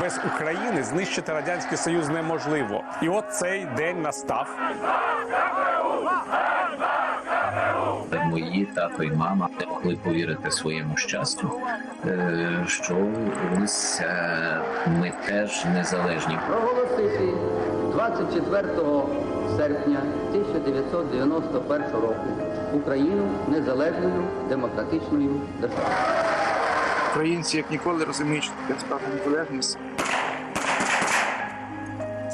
Без України знищити радянський союз неможливо. І от цей день настав. Мої тато і мама не могли повірити своєму щастю, е, що ось е, ми теж незалежні. проголосити 24 серпня 1991 року Україну незалежною демократичною державою. Українці як ніколи розуміють, що таке справа незалежність.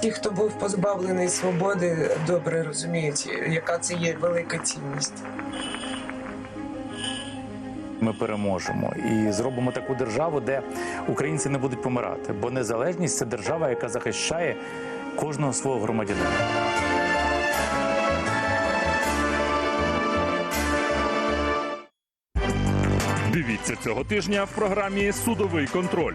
Ті, хто був позбавлений свободи, добре розуміють, яка це є велика цінність. Ми переможемо і зробимо таку державу, де українці не будуть помирати. Бо незалежність це держава, яка захищає кожного свого громадянина. Дивіться цього тижня в програмі Судовий контроль.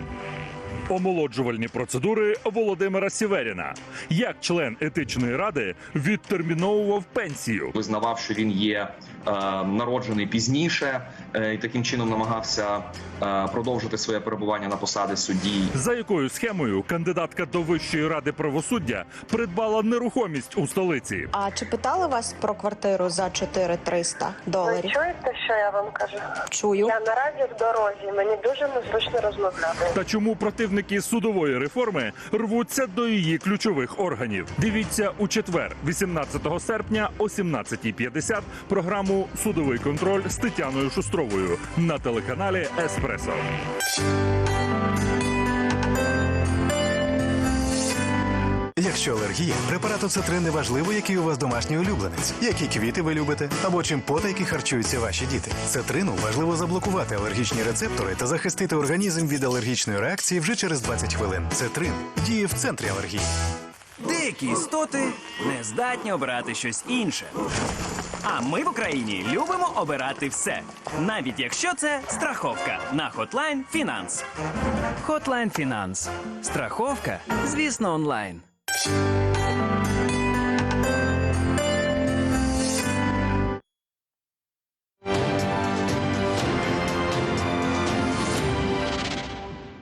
Омолоджувальні процедури Володимира Сіверіна. Як член етичної ради відтерміновував пенсію. визнавав, що він є е, народжений пізніше, е, і таким чином намагався е, продовжити своє перебування на посаді судді. За якою схемою кандидатка до Вищої ради правосуддя придбала нерухомість у столиці? А чи питали вас про квартиру за 4300 Ви доларів? чуєте, що я вам кажу? Чую. Я наразі в дорозі, мені дуже незручно розмовляти. Та чому противники судової реформи рвуться до її ключових органів? Дивіться у четвер, 18 серпня о 17.50 програму Судовий контроль з Тетяною Шустровою на телеканалі Еспресо. Якщо алергія, препарат Оцетрин не важливо, який у вас домашній улюбленець, які квіти ви любите, або чим потайки харчуються ваші діти. Цетрину важливо заблокувати алергічні рецептори та захистити організм від алергічної реакції вже через 20 хвилин. Цетрин діє в центрі алергії. Деякі істоти не здатні обирати щось інше. А ми в Україні любимо обирати все, навіть якщо це страховка на Hotline Finance. Hotline Finance. Страховка, звісно, онлайн. you